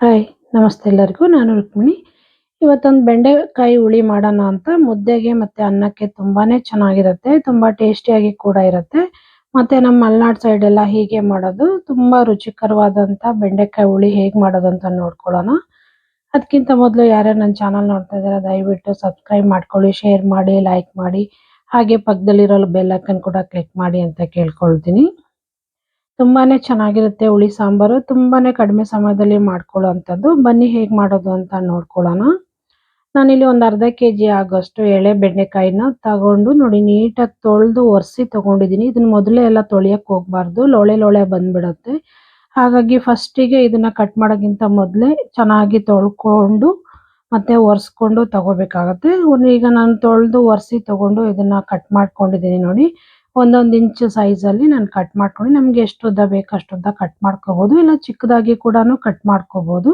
Hi, ನಮಸ್ತೆ ಎಲ್ಲರಿಗೂ. ನಾನು ರುಕ್ಮಿಣಿ. ಇವತ್ತೊಂದು ಬೆಂಡೆಕಾಯಿ ಹುಳಿ ಮಾಡೋಣ ಅಂತ. ಮುದ್ದೆಗೆ ಮತ್ತೆ ಅನ್ನಕ್ಕೆ ತುಂಬಾನೇ ಚೆನ್ನಾಗಿರುತ್ತೆ. ತುಂಬಾ ಟೇಸ್ಟಿಯಾಗಿ ಕೂಡ ಇರುತ್ತೆ. ಮತ್ತೆ ನಮ್ಮ ಮಲೆನಾಡು ಸೈಡ್ ಎಲ್ಲ ಹೀಗೆ ಮಾಡೋದು. ತುಂಬಾ ರುಚಿಕರವಾದಂಥ ಬೆಂಡೆಕಾಯಿ ಹುಳಿ ಹೇಗೆ ಮಾಡೋದು ಅಂತ ನೋಡ್ಕೊಳ್ಳೋಣ. ಅದಕ್ಕಿಂತ ಮೊದಲು ಯಾರ್ಯಾರು ನನ್ನ ಚಾನಲ್ ನೋಡ್ತಾ ಇದ್ದಾರೆ ದಯವಿಟ್ಟು ಸಬ್ಸ್ಕ್ರೈಬ್ ಮಾಡ್ಕೊಳ್ಳಿ ಶೇರ್ ಮಾಡಿ ಲೈಕ್ ಮಾಡಿ. ಹಾಗೆ ಪಕ್ಕದಲ್ಲಿರೋ ಬೆಲ್ಲಕ್ಕನ್ನು ಕೂಡ ಕ್ಲಿಕ್ ಮಾಡಿ ಅಂತ ಕೇಳ್ಕೊಳ್ತೀನಿ. ತುಂಬಾನೇ ಚೆನ್ನಾಗಿರುತ್ತೆ ಹುಳಿ ಸಾಂಬಾರು. ತುಂಬಾನೇ ಕಡಿಮೆ ಸಮಯದಲ್ಲಿ ಮಾಡ್ಕೊಳ್ಳೋವಂಥದ್ದು. ಬನ್ನಿ ಹೇಗೆ ಮಾಡೋದು ಅಂತ ನೋಡ್ಕೊಳ್ಳೋಣ. ನಾನಿಲ್ಲಿ ಒಂದು ಅರ್ಧ ಕೆ ಜಿ ಆಗೋಷ್ಟು ಎಳೆ ಬೆಂಡೆಕಾಯಿನ ತಗೊಂಡು ನೋಡಿ, ನೀಟಾಗಿ ತೊಳೆದು ಒರೆಸಿ ತೊಗೊಂಡಿದ್ದೀನಿ ಇದನ್ನ ಮೊದಲೇ ಎಲ್ಲ ತೊಳೆಯೋಕ್ಕೆ ಹೋಗ್ಬಾರ್ದು. ಲೋಳೆ ಲೋಳೆ ಬಂದ್ಬಿಡುತ್ತೆ. ಹಾಗಾಗಿ ಫಸ್ಟಿಗೆ ಇದನ್ನ ಕಟ್ ಮಾಡೋಕ್ಕಿಂತ ಮೊದಲೇ ಚೆನ್ನಾಗಿ ತೊಳ್ಕೊಂಡು ಮತ್ತೆ ಒರೆಸ್ಕೊಂಡು ತಗೋಬೇಕಾಗತ್ತೆ. ಈಗ ನಾನು ತೊಳೆದು ಒರೆಸಿ ತಗೊಂಡು ಇದನ್ನ ಕಟ್ ಮಾಡ್ಕೊಂಡಿದ್ದೀನಿ ನೋಡಿ. ಒಂದೊಂದು ಇಂಚ್ ಅಲ್ಲಿ ನಾನು ಕಟ್ ಮಾಡ್ಕೊಂಡು. ನಮಗೆ ಎಷ್ಟು ಉದ್ದ ಬೇಕು ಅಷ್ಟು ಉದ್ದ ಕಟ್ ಮಾಡ್ಕೋಬಹುದು ಇಲ್ಲ ಚಿಕ್ಕದಾಗಿ ಕೂಡ ಕಟ್ ಮಾಡ್ಕೋಬಹುದು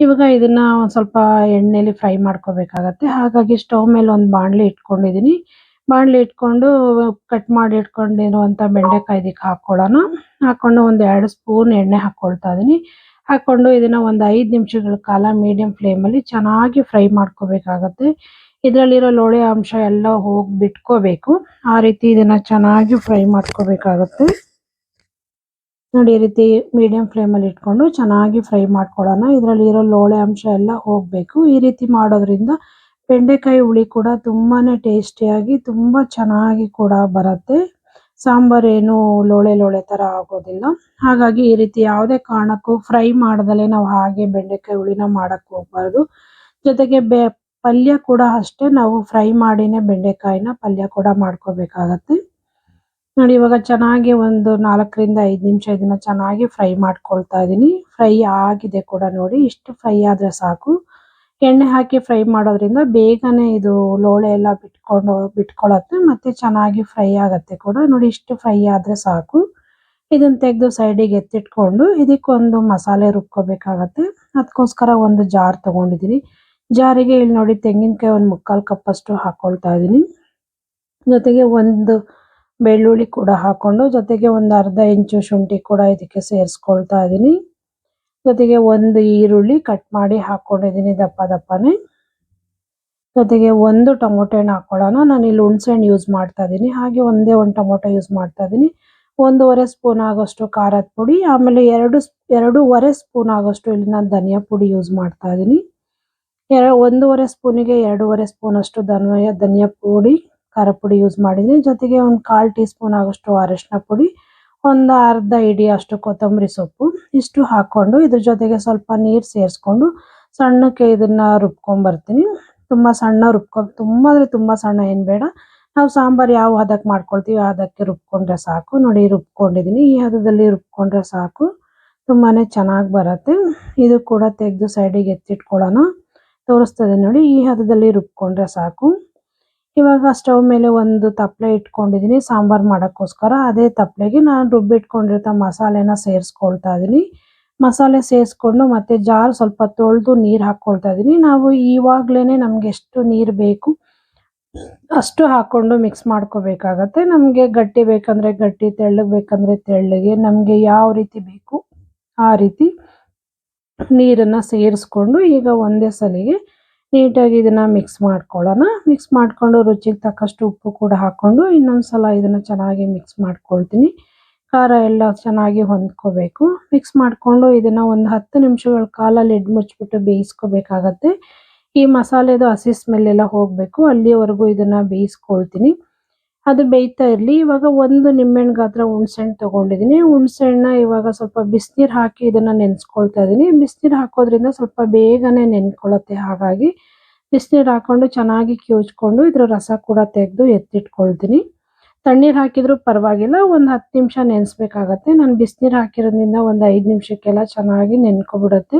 ಇವಾಗ ಇದನ್ನ ಒಂದ್ ಸ್ವಲ್ಪ ಎಣ್ಣೆಲಿ ಫ್ರೈ ಮಾಡ್ಕೋಬೇಕಾಗತ್ತೆ. ಹಾಗಾಗಿ ಸ್ಟವ್ ಮೇಲೆ ಒಂದ್ ಬಾಣಲಿ ಇಟ್ಕೊಂಡಿದೀನಿ. ಬಾಣಲಿ ಇಟ್ಕೊಂಡು ಕಟ್ ಮಾಡಿ ಇಟ್ಕೊಂಡಿರುವಂಥ ಬೆಂಡೆಕಾಯಿ ಇದಕ್ಕೆ ಹಾಕ್ಕೊಳ್ಳೋಣ ಹಾಕೊಂಡು ಒಂದ್ ಎರಡು ಸ್ಪೂನ್ ಎಣ್ಣೆ ಹಾಕೊಳ್ತಾ ಇದೀನಿ. ಹಾಕೊಂಡು ಇದನ್ನ ಒಂದು ಐದು ನಿಮಿಷಗಳ ಕಾಲ ಮೀಡಿಯಂ ಫ್ಲೇಮಲ್ಲಿ ಚೆನ್ನಾಗಿ ಫ್ರೈ ಮಾಡ್ಕೋಬೇಕಾಗತ್ತೆ. ಇದರಲ್ಲಿರೋ ಲೋಳೆ ಅಂಶ ಎಲ್ಲ ಹೋಗಿ ಬಿಟ್ಕೋಬೇಕು. ಆ ರೀತಿ ಇದನ್ನ ಚೆನ್ನಾಗಿ ಫ್ರೈ ಮಾಡ್ಕೋಬೇಕಾಗತ್ತೆ. ನೋಡಿ, ಈ ರೀತಿ ಮೀಡಿಯಂ ಫ್ಲೇಮಲ್ಲಿ ಇಟ್ಕೊಂಡು ಚೆನ್ನಾಗಿ ಫ್ರೈ ಮಾಡ್ಕೊಳ್ಳೋಣ. ಇದರಲ್ಲಿ ಇರೋ ಲೋಳೆ ಅಂಶ ಎಲ್ಲ ಹೋಗಬೇಕು. ಈ ರೀತಿ ಮಾಡೋದ್ರಿಂದ ಬೆಂಡೆಕಾಯಿ ಹುಳಿ ಕೂಡ ತುಂಬಾನೇ ಟೇಸ್ಟಿಯಾಗಿ ತುಂಬಾ ಚೆನ್ನಾಗಿ ಕೂಡ ಬರುತ್ತೆ. ಸಾಂಬಾರ್ ಏನು ಲೋಳೆ ಲೋಳೆ ತರ ಆಗೋದಿಲ್ಲ. ಹಾಗಾಗಿ ಈ ರೀತಿ ಯಾವುದೇ ಕಾರಣಕ್ಕೂ ಫ್ರೈ ಮಾಡ್ದಲೆ ನಾವು ಹಾಗೆ ಬೆಂಡೆಕಾಯಿ ಹುಳಿನ ಮಾಡಕ್ ಹೋಗ್ಬಾರ್ದು. ಜೊತೆಗೆ ಬೆ ಪಲ್ಯ ಕೂಡ ಅಷ್ಟೇ, ನಾವು ಫ್ರೈ ಮಾಡಿನೇ ಬೆಂಡೆಕಾಯಿನ ಪಲ್ಯ ಕೂಡ ಮಾಡ್ಕೋಬೇಕಾಗತ್ತೆ. ನೋಡಿ, ಇವಾಗ ಚೆನ್ನಾಗಿ ಒಂದು ನಾಲ್ಕರಿಂದ ಐದು ನಿಮಿಷ ಇದನ್ನ ಚೆನ್ನಾಗಿ ಫ್ರೈ ಮಾಡ್ಕೊಳ್ತಾ ಇದ್ದೀನಿ ಫ್ರೈ ಆಗಿದೆ ಕೂಡ ನೋಡಿ, ಇಷ್ಟು ಫ್ರೈ ಆದ್ರೆ ಸಾಕು. ಎಣ್ಣೆ ಹಾಕಿ ಫ್ರೈ ಮಾಡೋದ್ರಿಂದ ಬೇಗನೆ ಇದು ಲೋಳೆ ಎಲ್ಲ ಬಿಟ್ಕೊಂಡು ಬಿಟ್ಕೊಳತ್ತೆ, ಮತ್ತೆ ಚೆನ್ನಾಗಿ ಫ್ರೈ ಆಗುತ್ತೆ ಕೂಡ. ನೋಡಿ, ಇಷ್ಟು ಫ್ರೈ ಆದ್ರೆ ಸಾಕು. ಇದನ್ನ ತೆಗೆದು ಸೈಡಿಗೆ ಎತ್ತಿಟ್ಕೊಂಡು ಇದಕ್ಕೊಂದು ಮಸಾಲೆ ರುಬ್ಕೋಬೇಕಾಗತ್ತೆ. ಅದಕ್ಕೋಸ್ಕರ ಒಂದು ಜಾರ್ ತಗೊಂಡಿದ್ದೀನಿ ಜಾರಿಗೆ ಇಲ್ಲಿ ನೋಡಿ ತೆಂಗಿನಕಾಯಿ ಒಂದು ಮುಕ್ಕಾಲು ಕಪ್ಪಷ್ಟು ಹಾಕೊಳ್ತಾ ಇದ್ದೀನಿ ಜೊತೆಗೆ ಒಂದು ಬೆಳ್ಳುಳ್ಳಿ ಕೂಡ ಹಾಕೊಂಡು, ಜೊತೆಗೆ ಒಂದು ಅರ್ಧ ಇಂಚು ಶುಂಠಿ ಕೂಡ ಇದಕ್ಕೆ ಸೇರಿಸ್ಕೊಳ್ತಾ ಇದ್ದೀನಿ ಜೊತೆಗೆ ಒಂದು ಈರುಳ್ಳಿ ಕಟ್ ಮಾಡಿ ಹಾಕೊಂಡಿದ್ದೀನಿ ದಪ್ಪ ದಪ್ಪನೇ. ಜೊತೆಗೆ ಒಂದು ಟೊಮೊಟೊ ಹಣ್ಣು ಹಾಕೊಳ್ಳೋಣ. ನಾನು ಇಲ್ಲಿ ಹುಣ್ಸೆ ಹಣ್ಣು ಯೂಸ್ ಮಾಡ್ತಾ ಇದ್ದೀನಿ ಹಾಗೆ ಒಂದೇ ಒಂದು ಟೊಮೊಟೊ ಯೂಸ್ ಮಾಡ್ತಾ ಇದ್ದೀನಿ ಒಂದೂವರೆ ಸ್ಪೂನ್ ಆಗೋಷ್ಟು ಖಾರದ ಪುಡಿ, ಆಮೇಲೆ ಎರಡು ಎರಡೂವರೆ ಸ್ಪೂನ್ ಆಗೋಷ್ಟು ಇಲ್ಲಿ ನಾನು ಧನಿಯಾ ಪುಡಿ ಯೂಸ್ ಮಾಡ್ತಾ ಇದ್ದೀನಿ ಒಂದೂವರೆ ಸ್ಪೂನಿಗೆ ಎರಡೂವರೆ ಸ್ಪೂನ್ ಅಷ್ಟು ಧನಿಯಾ ಧನಿಯಾ ಪುಡಿ, ಖಾರ ಪುಡಿ ಯೂಸ್ ಮಾಡಿದ್ದೀನಿ. ಜೊತೆಗೆ ಒಂದು ಕಾಲು ಟೀ ಸ್ಪೂನ್ ಆಗೋಷ್ಟು ಅರಿಶಿನ ಪುಡಿ, ಒಂದು ಅರ್ಧ ಇಡಿ ಅಷ್ಟು ಕೊತ್ತಂಬರಿ ಸೊಪ್ಪು ಇಷ್ಟು ಹಾಕೊಂಡು ಇದ್ರ ಜೊತೆಗೆ ಸ್ವಲ್ಪ ನೀರು ಸೇರಿಸ್ಕೊಂಡು ಸಣ್ಣಕ್ಕೆ ಇದನ್ನ ರುಬ್ಕೊಂಡ್ ಬರ್ತೀನಿ ತುಂಬಾ ಸಣ್ಣ ರುಬ್ಕೊ, ತುಂಬಾ ಅಂದ್ರೆ ತುಂಬಾ ಸಣ್ಣ ಏನ್ ಬೇಡ. ನಾವು ಸಾಂಬಾರ್ ಯಾವ ಹದಕ್ಕೆ ಮಾಡ್ಕೊಳ್ತೀವಿ ಅದಕ್ಕೆ ರುಬ್ಕೊಂಡ್ರೆ ಸಾಕು. ನೋಡಿ ರುಬ್ಕೊಂಡಿದ್ದೀನಿ ಈ ಹದದಲ್ಲಿ ರುಬ್ಕೊಂಡ್ರೆ ಸಾಕು. ತುಂಬಾನೇ ಚೆನ್ನಾಗಿ ಬರುತ್ತೆ. ಇದು ಕೂಡ ತೆಗೆದು ಸೈಡಿಗೆ ಎತ್ತಿಟ್ಕೊಳ್ಳೋಣ. ತೋರಿಸ್ತದೆ ನೋಡಿ, ಈ ಹದದಲ್ಲಿ ರುಬ್ಕೊಂಡ್ರೆ ಸಾಕು. ಇವಾಗ ಸ್ಟವ್ ಮೇಲೆ ಒಂದು ತಪ್ಪಲೆ ಇಟ್ಕೊಂಡಿದ್ದೀನಿ, ಸಾಂಬಾರ್ ಮಾಡೋಕ್ಕೋಸ್ಕರ. ಅದೇ ತಪ್ಪಲೆಗೆ ನಾನು ರುಬ್ಬಿಟ್ಕೊಂಡಿರ್ತ ಮಸಾಲೆನ ಸೇರಿಸ್ಕೊಳ್ತಾ ಇದ್ದೀನಿ ಮಸಾಲೆ ಸೇರಿಸ್ಕೊಂಡು ಮತ್ತೆ ಜಾರ್ ಸ್ವಲ್ಪ ತೊಳೆದು ನೀರು ಹಾಕ್ಕೊಳ್ತಾ ಇದ್ದೀನಿ ನಾವು ಇವಾಗಲೇ ನಮಗೆ ಎಷ್ಟು ನೀರು ಬೇಕು ಅಷ್ಟು ಹಾಕೊಂಡು ಮಿಕ್ಸ್ ಮಾಡ್ಕೋಬೇಕಾಗತ್ತೆ. ನಮಗೆ ಗಟ್ಟಿ ಬೇಕಂದ್ರೆ ಗಟ್ಟಿ, ತೆಳ್ಳಗೆ ಬೇಕಂದ್ರೆ ತೆಳ್ಳಗೆ, ನಮಗೆ ಯಾವ ರೀತಿ ಬೇಕು ಆ ರೀತಿ. ನೀರನ್ನ ಸೇರಿಸ್ಕೊಂಡು ಈಗ ಒಂದೇ ಸಲಿಗೆ ನೀಟಾಗಿ ಇದನ್ನ ಮಿಕ್ಸ್ ಮಾಡ್ಕೊಳ್ಳೋಣ. ಮಿಕ್ಸ್ ಮಾಡ್ಕೊಂಡು ರುಚಿಗೆ ತಕ್ಕಷ್ಟು ಉಪ್ಪು ಕೂಡ ಹಾಕೊಂಡು ಇನ್ನೊಂದ್ಸಲ ಇದನ್ನ ಚೆನ್ನಾಗಿ ಮಿಕ್ಸ್ ಮಾಡ್ಕೊಳ್ತೀನಿ. ಖಾರ ಎಲ್ಲ ಚೆನ್ನಾಗಿ ಹೊಂದ್ಕೋಬೇಕು. ಮಿಕ್ಸ್ ಮಾಡ್ಕೊಂಡು ಇದನ್ನ ಒಂದು ಹತ್ತು ನಿಮಿಷಗಳ ಕಾಲ ಲಿಡ್ ಮುಚ್ಚಿಬಿಟ್ಟು ಬೇಯಿಸ್ಕೋಬೇಕಾಗತ್ತೆ. ಈ ಮಸಾಲೆದು ಹಸಿ ಸ್ಮೆಲ್ ಎಲ್ಲ ಹೋಗಬೇಕು. ಅಲ್ಲಿಯವರೆಗೂ ಇದನ್ನ ಬೇಯಿಸ್ಕೊಳ್ತೀನಿ. ಅದು ಬೇಯ್ತಾ ಇರಲಿ. ಇವಾಗ ಒಂದು ನಿಂಬೆಹಣ್ಣು ಗಾತ್ರ ಹುಣ್ಸೆಹಣ್ಣು ತಗೊಂಡಿದ್ದೀನಿ ಹುಣ್ಸೆಹಣ್ಣ ಇವಾಗ ಸ್ವಲ್ಪ ಬಿಸಿನೀರು ಹಾಕಿ ಇದನ್ನ ನೆನೆಸ್ಕೊಳ್ತಾ ಇದ್ದೀನಿ ಬಿಸಿನೀರು ಹಾಕೋದ್ರಿಂದ ಸ್ವಲ್ಪ ಬೇಗನೆ ನೆನ್ಕೊಳ್ಳುತ್ತೆ. ಹಾಗಾಗಿ ಬಿಸಿನೀರು ಹಾಕೊಂಡು ಚೆನ್ನಾಗಿ ಕಿವುಚ್ಕೊಂಡು ಇದ್ರ ರಸ ಕೂಡ ತೆಗೆದು ಎತ್ತಿಟ್ಕೊಳ್ತೀನಿ. ತಣ್ಣೀರು ಹಾಕಿದ್ರು ಪರವಾಗಿಲ್ಲ. ಒಂದು ಹತ್ತು ನಿಮಿಷ ನೆನೆಸ್ಬೇಕಾಗತ್ತೆ. ನಾನು ಬಿಸಿನೀರು ಹಾಕಿರೋದ್ರಿಂದ ಒಂದು ಐದು ನಿಮಿಷಕ್ಕೆಲ್ಲ ಚೆನ್ನಾಗಿ ನೆನ್ಕೊಬಿಡುತ್ತೆ.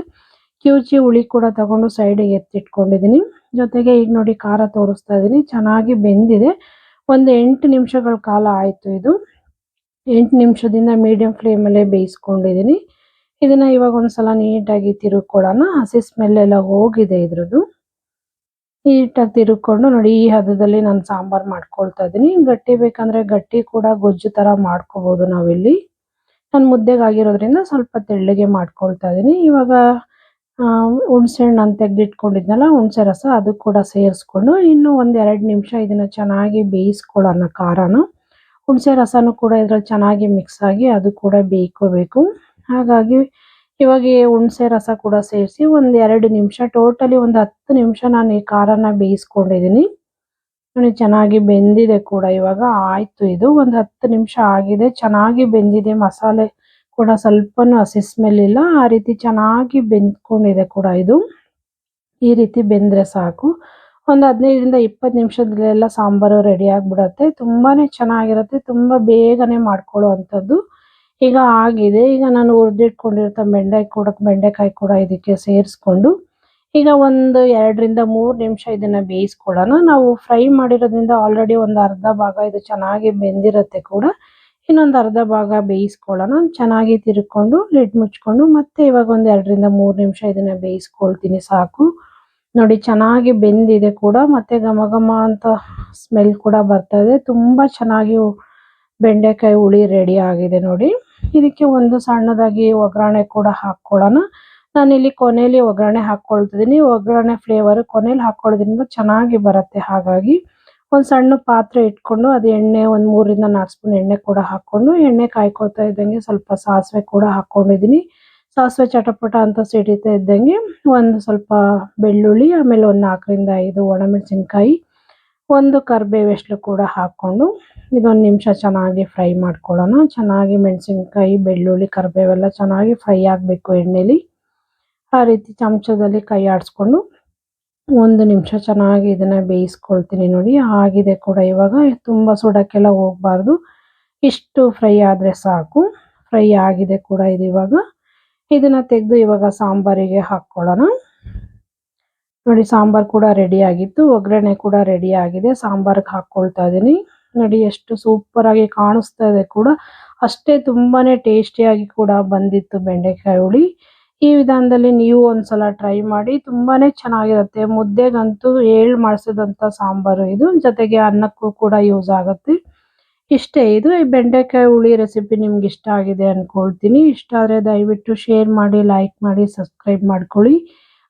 ಕಿವುಚಿ ಹುಳಿ ಕೂಡ ತಗೊಂಡು ಸೈಡಿಗೆ ಎತ್ತಿಟ್ಕೊಂಡಿದ್ದೀನಿ ಜೊತೆಗೆ ಈಗ ನೋಡಿ ಖಾರ ತೋರಿಸ್ತಾ ಇದ್ದೀನಿ ಚೆನ್ನಾಗಿ ಬೆಂದಿದೆ. ಒಂದು ಎಂಟು ನಿಮಿಷಗಳ ಕಾಲ ಆಯಿತು ಇದು. ಎಂಟು ನಿಮಿಷದಿಂದ ಮೀಡಿಯಂ ಫ್ಲೇಮಲ್ಲೇ ಬೇಯಿಸ್ಕೊಂಡಿದ್ದೀನಿ ಇದನ್ನ ಇವಾಗ ಒಂದ್ಸಲ ನೀಟಾಗಿ ತಿರುಗ್ಕೊಡೋಣ. ಹಸಿ ಸ್ಮೆಲ್ ಎಲ್ಲ ಹೋಗಿದೆ ಇದ್ರದ್ದು. ನೀಟಾಗಿ ತಿರುಗ್ಕೊಂಡು ನೋಡಿ, ಈ ಹದದಲ್ಲಿ ನಾನು ಸಾಂಬಾರ್ ಮಾಡ್ಕೊಳ್ತಾ ಇದ್ದೀನಿ. ಗಟ್ಟಿ ಬೇಕಂದ್ರೆ ಗಟ್ಟಿ ಕೂಡ ಗೊಜ್ಜು ತರ ಮಾಡ್ಕೋಬೋದು ನಾವಿಲ್ಲಿ. ನಾನು ಮುದ್ದೆಗಾಗಿರೋದ್ರಿಂದ ಸ್ವಲ್ಪ ತೆಳ್ಳಗೆ ಮಾಡ್ಕೊಳ್ತಾ ಇದ್ದೀನಿ. ಇವಾಗ ಹುಣಸೆ ಹಣ್ಣು ತೆಗೆದಿಟ್ಕೊಂಡಿದ್ನಲ್ಲ, ಹುಣಸೆ ರಸ ಅದು ಕೂಡ ಸೇರಿಸ್ಕೊಂಡು ಇನ್ನು ಒಂದು ಎರಡು ನಿಮಿಷ ಇದನ್ನ ಚೆನ್ನಾಗಿ ಬೇಯಿಸ್ಕೊಳ್ಳೋಣ ಖಾರನ. ಹುಣಸೆ ರಸನೂ ಕೂಡ ಇದ್ರಲ್ಲಿ ಚೆನ್ನಾಗಿ ಮಿಕ್ಸ್ ಆಗಿ ಅದು ಕೂಡ ಬೇಯ್ಕೋಬೇಕು. ಹಾಗಾಗಿ ಇವಾಗ ಹುಣಸೆ ರಸ ಕೂಡ ಸೇರಿಸಿ ಒಂದು ಎರಡು ನಿಮಿಷ, ಟೋಟಲಿ ಒಂದು ಹತ್ತು ನಿಮಿಷ ನಾನು ಈ ಖಾರನ ಬೇಯಿಸ್ಕೊಂಡಿದ್ದೀನಿ. ನೋಡಿ, ಚೆನ್ನಾಗಿ ಬೆಂದಿದೆ ಕೂಡ ಇವಾಗ. ಆಯ್ತು ಇದು, ಒಂದು ಹತ್ತು ನಿಮಿಷ ಆಗಿದೆ, ಚೆನ್ನಾಗಿ ಬೆಂದಿದೆ ಮಸಾಲೆ ಕೂಡ ಸ್ವಲ್ಪನೂ ಹಸಿ ಸ್ಮೆಲ್ ಇಲ್ಲ. ಆ ರೀತಿ ಚೆನ್ನಾಗಿ ಬೆಂದ್ಕೊಂಡಿದೆ ಕೂಡ ಇದು. ಈ ರೀತಿ ಬೆಂದ್ರೆ ಸಾಕು. ಒಂದು ಹದಿನೈದರಿಂದ ಇಪ್ಪತ್ತು ನಿಮಿಷದಲ್ಲೆಲ್ಲ ಸಾಂಬಾರು ರೆಡಿ ಆಗಿಬಿಡತ್ತೆ. ತುಂಬಾನೇ ಚೆನ್ನಾಗಿರುತ್ತೆ. ತುಂಬ ಬೇಗನೆ ಮಾಡ್ಕೊಳ್ಳೋ ಅಂಥದ್ದು ಈಗ ಆಗಿದೆ. ಈಗ ನಾನು ಹುರಿದಿಟ್ಕೊಂಡಿರ್ತ ಬೆಂಡೆ ಕೂಡ, ಬೆಂಡೆಕಾಯಿ ಕೂಡ ಇದಕ್ಕೆ ಸೇರಿಸ್ಕೊಂಡು ಈಗ ಒಂದು ಎರಡರಿಂದ ಮೂರು ನಿಮಿಷ ಇದನ್ನ ಬೇಯಿಸ್ಕೊಳ್ಳೋಣ. ನಾವು ಫ್ರೈ ಮಾಡಿರೋದ್ರಿಂದ ಆಲ್ರೆಡಿ ಒಂದು ಅರ್ಧ ಭಾಗ ಇದು ಚೆನ್ನಾಗಿ ಬೆಂದಿರುತ್ತೆ ಕೂಡ. ಇನ್ನೊಂದು ಅರ್ಧ ಭಾಗ ಬೇಯಿಸ್ಕೊಳ್ಳೋಣ. ಚೆನ್ನಾಗಿ ತಿರ್ಕೊಂಡು ಲಿಡ್ ಮುಚ್ಕೊಂಡು ಮತ್ತೆ ಇವಾಗ ಒಂದು ಎರಡರಿಂದ ಮೂರು ನಿಮಿಷ ಇದನ್ನ ಬೇಯಿಸ್ಕೊಳ್ತೀನಿ, ಸಾಕು. ನೋಡಿ, ಚೆನ್ನಾಗಿ ಬೆಂದಿದೆ ಕೂಡ. ಮತ್ತೆ ಘಮ ಘಮ ಅಂತ ಸ್ಮೆಲ್ ಕೂಡ ಬರ್ತಾ ಇದೆ. ತುಂಬಾ ಚೆನ್ನಾಗಿ ಬೆಂಡೆಕಾಯಿ ಹುಳಿ ರೆಡಿ ಆಗಿದೆ ನೋಡಿ. ಇದಕ್ಕೆ ಒಂದು ಸಣ್ಣದಾಗಿ ಒಗ್ಗರಣೆ ಕೂಡ ಹಾಕೊಳ್ಳೋಣ ನಾನಿಲ್ಲಿ ಕೊನೆಯಲ್ಲಿ ಒಗ್ಗರಣೆ ಹಾಕ್ಕೊಳ್ತಿದ್ದೀನಿ. ಒಗ್ಗರಣೆ ಫ್ಲೇವರ್ ಕೊನೆಯಲ್ಲಿ ಹಾಕೊಳ್ಳೋದ್ರಿಂದ ಚೆನ್ನಾಗಿ ಬರುತ್ತೆ ಹಾಗಾಗಿ. ಒಂದು ಸಣ್ಣ ಪಾತ್ರೆ ಇಟ್ಕೊಂಡು ಅದು ಎಣ್ಣೆ ಒಂದು ಮೂರಿಂದ ನಾಲ್ಕು ಸ್ಪೂನ್ ಎಣ್ಣೆ ಕೂಡ ಹಾಕ್ಕೊಂಡು ಎಣ್ಣೆ ಕಾಯ್ಕೋತಾ ಇದ್ದಂಗೆ ಸ್ವಲ್ಪ ಸಾಸಿವೆ ಕೂಡ ಹಾಕ್ಕೊಂಡಿದ್ದೀನಿ ಸಾಸಿವೆ ಚಟಪಟ ಅಂತ ಸಿಡಿತಾ ಇದ್ದಂಗೆ ಒಂದು ಸ್ವಲ್ಪ ಬೆಳ್ಳುಳ್ಳಿ, ಆಮೇಲೆ ಒಂದು ನಾಲ್ಕರಿಂದ ಐದು ಒಣಮೆಣಸಿನ್ಕಾಯಿ, ಒಂದು ಕರಿಬೇವೆಷ್ಟು ಕೂಡ ಹಾಕ್ಕೊಂಡು ಇದೊಂದು ನಿಮಿಷ ಚೆನ್ನಾಗಿ ಫ್ರೈ ಮಾಡ್ಕೊಳ್ಳೋಣ. ಚೆನ್ನಾಗಿ ಮೆಣಸಿನ್ಕಾಯಿ, ಬೆಳ್ಳುಳ್ಳಿ, ಕರಿಬೇವೆಲ್ಲ ಚೆನ್ನಾಗಿ ಫ್ರೈ ಆಗಬೇಕು ಎಣ್ಣೆಲಿ. ಆ ರೀತಿ ಚಮಚದಲ್ಲಿ ಕೈ ಆಡಿಸ್ಕೊಂಡು ಒಂದು ನಿಮಿಷ ಚೆನ್ನಾಗಿ ಇದನ್ನ ಬೇಯಿಸ್ಕೊಳ್ತೀನಿ ನೋಡಿ. ಆಗಿದೆ ಕೂಡ ಇವಾಗ. ತುಂಬ ಸುಡಕ್ಕೆಲ್ಲ ಹೋಗ್ಬಾರ್ದು. ಇಷ್ಟು ಫ್ರೈ ಆದರೆ ಸಾಕು. ಫ್ರೈ ಆಗಿದೆ ಕೂಡ ಇದು ಇವಾಗ. ಇದನ್ನು ತೆಗೆದು ಇವಾಗ ಸಾಂಬಾರಿಗೆ ಹಾಕ್ಕೊಳ್ಳೋಣ. ನೋಡಿ, ಸಾಂಬಾರ್ ಕೂಡ ರೆಡಿ ಆಗಿತ್ತು. ಒಗ್ಗರಣೆ ಕೂಡ ರೆಡಿ ಆಗಿದೆ. ಸಾಂಬಾರ್ಗೆ ಹಾಕ್ಕೊಳ್ತಾ ಇದ್ದೀನಿ ನೋಡಿ, ಎಷ್ಟು ಸೂಪರಾಗಿ ಕಾಣಿಸ್ತಾ ಇದೆ ಕೂಡ. ಅಷ್ಟೇ ತುಂಬಾ ಟೇಸ್ಟಿಯಾಗಿ ಕೂಡ ಬಂದಿತ್ತು ಬೆಂಡೆಕಾಯಿ ಹುಳಿ. ಈ ವಿಧಾನದಲ್ಲಿ ನೀವು ಒಂದ್ಸಲ ಟ್ರೈ ಮಾಡಿ ತುಂಬಾನೇ ಚೆನ್ನಾಗಿರುತ್ತೆ. ಮುದ್ದೆಗಂತೂ ಏಳು ಮಾಡಿಸಿದಂಥ ಸಾಂಬಾರು ಇದು. ಜೊತೆಗೆ ಅನ್ನಕ್ಕೂ ಕೂಡ ಯೂಸ್ ಆಗುತ್ತೆ. ಇಷ್ಟೇ ಇದು. ಈ ಬೆಂಡೆಕಾಯಿ ಹುಳಿ ರೆಸಿಪಿ ನಿಮ್ಗೆ ಇಷ್ಟ ಆಗಿದೆ ಅಂದ್ಕೊಳ್ತೀನಿ ಇಷ್ಟ ಆದರೆ ದಯವಿಟ್ಟು ಶೇರ್ ಮಾಡಿ ಲೈಕ್ ಮಾಡಿ ಸಬ್ಸ್ಕ್ರೈಬ್ ಮಾಡ್ಕೊಳ್ಳಿ.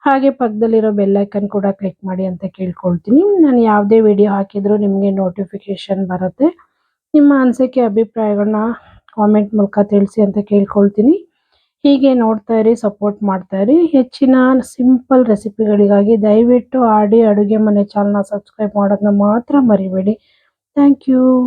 ಹಾಗೆ ಪಕ್ಕದಲ್ಲಿರೋ ಬೆಲ್ಲೈಕನ್ ಕೂಡ ಕ್ಲಿಕ್ ಮಾಡಿ ಅಂತ ಕೇಳ್ಕೊಳ್ತೀನಿ. ನಾನು ಯಾವುದೇ ವಿಡಿಯೋ ಹಾಕಿದ್ರು ನಿಮಗೆ ನೋಟಿಫಿಕೇಶನ್ ಬರುತ್ತೆ. ನಿಮ್ಮ ಅನಿಸಿಕೆ, ಅಭಿಪ್ರಾಯಗಳನ್ನ ಕಾಮೆಂಟ್ ಮೂಲಕ ತಿಳಿಸಿ ಅಂತ ಕೇಳ್ಕೊಳ್ತೀನಿ. ಹೀಗೆ ನೋಡ್ತಾ ಇರಿ ಸಪೋರ್ಟ್ ಮಾಡ್ತಾ ಇರಿ. ಹೆಚ್ಚಿನ ಸಿಂಪಲ್ ರೆಸಿಪಿಗಳಿಗಾಗಿ ದಯವಿಟ್ಟು ಆಡಿ ಅಡುಗೆ ಮನೆ ಚಾನಲ್ನ ಸಬ್ಸ್ಕ್ರೈಬ್ ಮಾಡೋದನ್ನ ಮಾತ್ರ ಮರಿಬೇಡಿ. Thank you